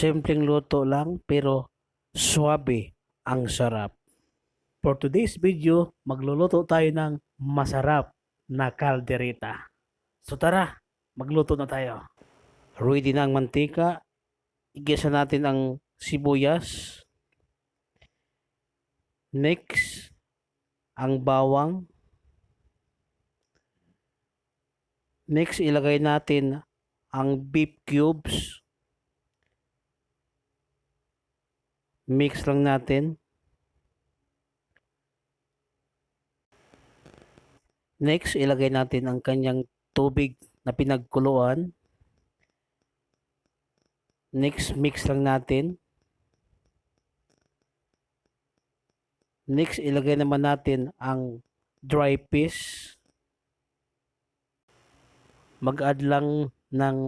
Simpleng luto lang pero swabe ang sarap. For today's video, magluluto tayo ng masarap na kaldereta. So tara, magluto na tayo. Ready na ang mantika. Igisa natin ang sibuyas. Next, ang bawang. Next, ilagay natin ang beef cubes. Mix lang natin. Next, ilagay natin ang kanyang tubig na pinagkuluan. Next, mix lang natin. Next, ilagay naman natin ang dry fish. Mag-add lang ng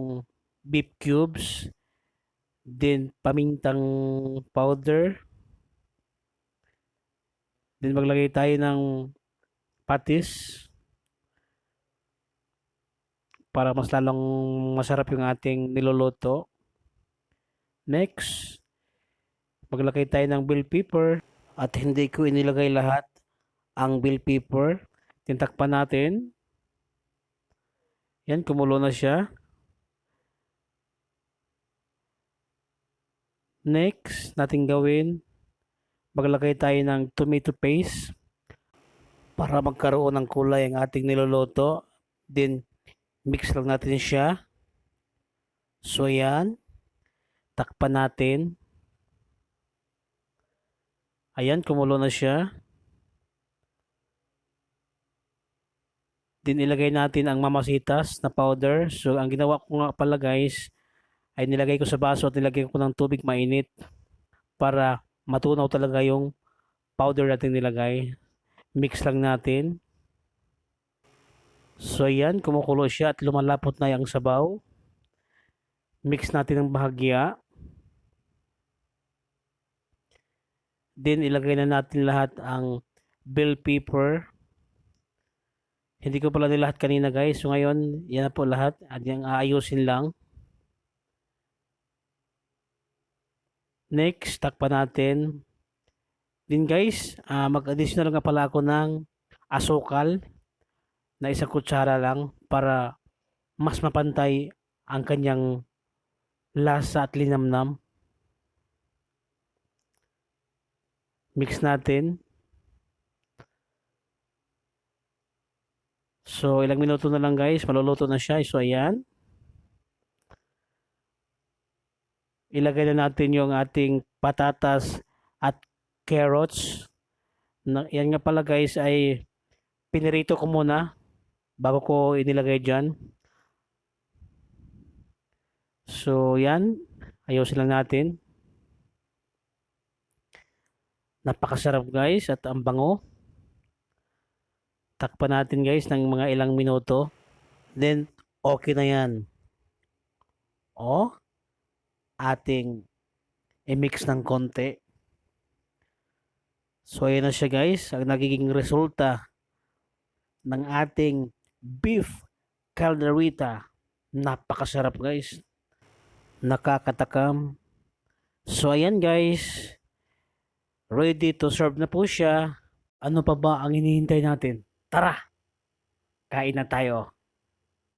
beef cubes. Then, pamintang powder. Then, maglagay tayo ng patis para mas lalong masarap yung ating niluluto. Next, maglagay tayo ng bell pepper at hindi ko inilagay lahat ang bell pepper. Tintakpan natin. Yan, kumulo na siya. Next, natin gawin, maglagay tayo ng tomato paste para magkaroon ng kulay ang ating niluluto. Then, mix lang natin siya. So, yan. Takpan natin. Ayan, kumulo na siya. Din ilagay natin ang mamasitas na powder. So, ang ginawa ko nga pala guys, ay nilagay ko sa baso at nilagay ko ng tubig mainit para matunaw talaga yung powder natin nilagay. Mix lang natin. So, yan, kumukulo siya at lumalapot na yung sabaw. Mix natin ng bahagya. Then, ilagay na natin lahat ang bell pepper. Hindi ko pala lahat kanina guys. So, ngayon, yan na po lahat. At yung aayusin lang. Next, takpan natin. Din guys, uh, mag-additional nga pala ako ng asukal na isang kutsara lang para mas mapantay ang kanyang lasa at linamnam. Mix natin. So, ilang minuto na lang guys, maluluto na siya. So, ayan. Ilagay na natin yung ating patatas at carrots. Na, yan nga pala guys ay pinirito ko muna bago ko inilagay dyan. So, yan. Ayusin lang natin. Napakasarap guys at ang bango. Takpan natin guys ng mga ilang minuto. Then, okay na yan. O, ating i-mix ng konti. So, ayan na siya guys. Ang nagiging resulta ng ating beef calderita. Napakasarap guys. Nakakatakam. So, ayan guys. Ready to serve na po siya. Ano pa ba ang hinihintay natin? Tara! Kain na tayo.